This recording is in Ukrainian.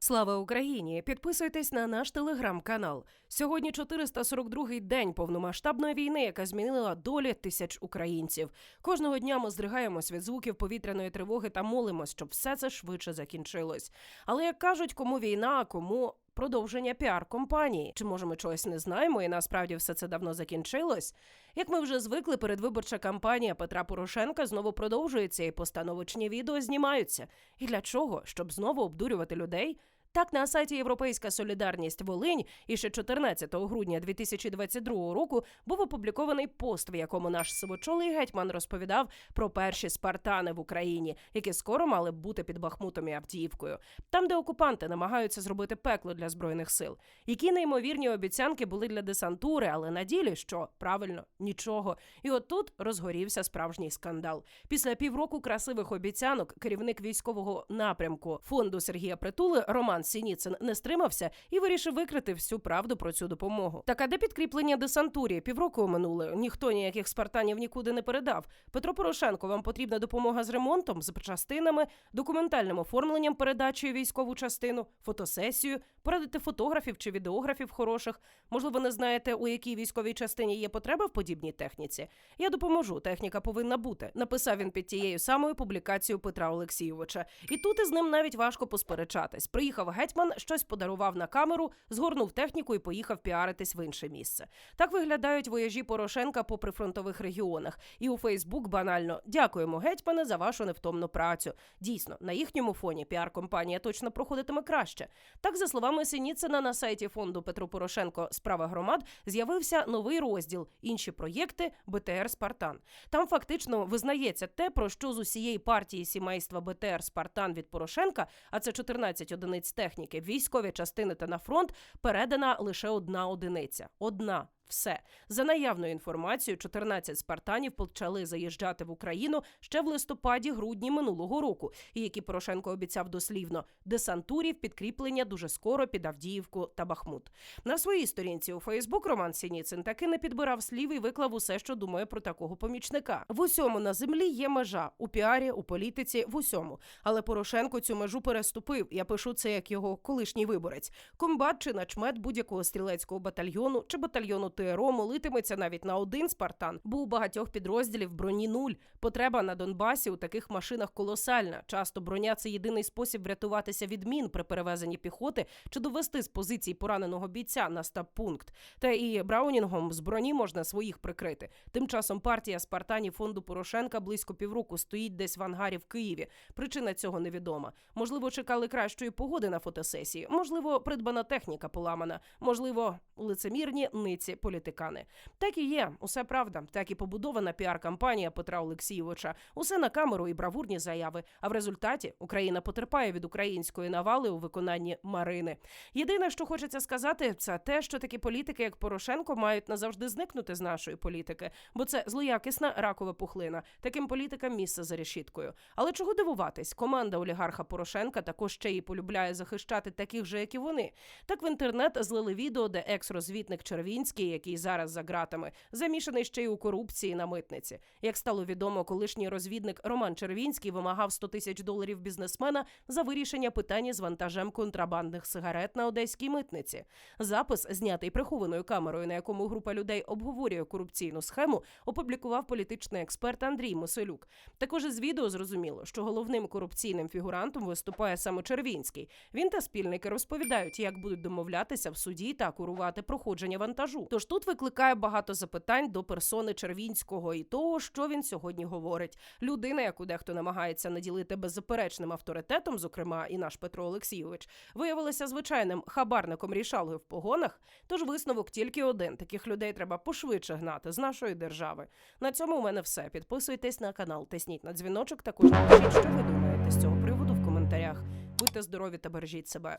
Слава Україні! Підписуйтесь на наш телеграм-канал. Сьогодні 442-й день повномасштабної війни, яка змінила долі тисяч українців. Кожного дня ми здригаємось від звуків повітряної тривоги та молимось, щоб все це швидше закінчилось. Але як кажуть, кому війна, кому. Продовження піар-компанії. Чи може ми чогось не знаємо, і насправді все це давно закінчилось? Як ми вже звикли, передвиборча кампанія Петра Порошенка знову продовжується, і постановочні відео знімаються. І для чого? Щоб знову обдурювати людей? Так, на сайті Європейська Солідарність Волинь і ще 14 грудня 2022 року був опублікований пост, в якому наш сивочолий гетьман розповідав про перші спартани в Україні, які скоро мали бути під Бахмутом і Авдіївкою, там, де окупанти намагаються зробити пекло для збройних сил. Які неймовірні обіцянки були для десантури, але на ділі що правильно нічого. І от тут розгорівся справжній скандал. Після півроку красивих обіцянок керівник військового напрямку фонду Сергія Притули Роман Сініцин не стримався і вирішив викрити всю правду про цю допомогу. Так а де підкріплення десантурі? Півроку минуло. Ніхто ніяких спартанів нікуди не передав. Петро Порошенко, вам потрібна допомога з ремонтом, з частинами, документальним оформленням передачею військову частину, фотосесію, порадити фотографів чи відеографів хороших. Можливо, не знаєте, у якій військовій частині є потреба в подібній техніці. Я допоможу. Техніка повинна бути. Написав він під тією самою публікацією Петра Олексійовича. І тут із ним навіть важко посперечатись. Приїхав гетьман, щось подарував на камеру, згорнув техніку і поїхав піаритись в інше місце. Так виглядають вояжі Порошенка по прифронтових регіонах. І у Фейсбук банально дякуємо гетьмане за вашу невтомну працю. Дійсно, на їхньому фоні піар-компанія точно проходитиме краще. Так, за словами Синіцина, на сайті фонду Петро Порошенко Справа громад з'явився новий розділ інші проєкти БТР Спартан. Там фактично визнається те, про що з усієї партії сімейства БТР Спартан від Порошенка, а це 14 одиниць техніки, військові частини та на фронт передана лише одна одиниця. Одна. Все за наявною інформацією, 14 спартанів почали заїжджати в Україну ще в листопаді-грудні минулого року, і які Порошенко обіцяв дослівно десантурів підкріплення дуже скоро під Авдіївку та Бахмут. На своїй сторінці у Фейсбук Роман Сініцин таки не підбирав слів і виклав усе, що думає про такого помічника. В усьому на землі є межа у піарі, у політиці, в усьому. Але Порошенко цю межу переступив. Я пишу це як його колишній виборець. Комбат чи начмет будь-якого стрілецького батальйону чи батальйону ТРО молитиметься навіть на один спартан, бо у багатьох підрозділів броні нуль. Потреба на Донбасі у таких машинах колосальна. Часто броня це єдиний спосіб врятуватися від мін при перевезенні піхоти чи довести з позицій пораненого бійця на стаб-пункт. Та і браунінгом з броні можна своїх прикрити. Тим часом партія спартанів фонду Порошенка близько півроку стоїть десь в ангарі в Києві. Причина цього невідома. Можливо, чекали кращої погоди на фотосесії. Можливо, придбана техніка поламана. Можливо, лицемірні ниці політикани. Так і є, усе правда. Так і побудована піар-кампанія Петра Олексійовича. Усе на камеру і бравурні заяви. А в результаті Україна потерпає від української навали у виконанні Марини. Єдине, що хочеться сказати, це те, що такі політики, як Порошенко, мають назавжди зникнути з нашої політики, бо це злоякісна ракова пухлина. Таким політикам місце за решіткою. Але чого дивуватись? Команда олігарха Порошенка також ще й полюбляє захищати таких же, як і вони. Так в інтернет злили відео, де екс-розвідник Червінський, який зараз за ґратами, замішаний ще й у корупції на митниці. Як стало відомо, колишній розвідник Роман Червінський вимагав 100 тисяч доларів бізнесмена за вирішення питання з вантажем контрабандних сигарет на одеській митниці. Запис, знятий прихованою камерою, на якому група людей обговорює корупційну схему, опублікував політичний експерт Андрій Моселюк. Також із відео зрозуміло, що головним корупційним фігурантом виступає саме Червінський. Він та спільники розповідають, як будуть домовлятися в суді та курувати проходження вантажу. Тож тут викликає багато запитань до персони Червінського і того, що він сьогодні говорить. Людина, яку дехто намагається наділити беззаперечним авторитетом, зокрема і наш Петро Олексійович, виявилася звичайним хабарником рішалою в погонах. Тож висновок тільки один: таких людей треба пошвидше гнати з нашої держави. На цьому у мене все. Підписуйтесь на канал, тисніть на дзвіночок. Також напишіть, що ви думаєте з цього приводу в коментарях. Будьте здорові та бережіть себе.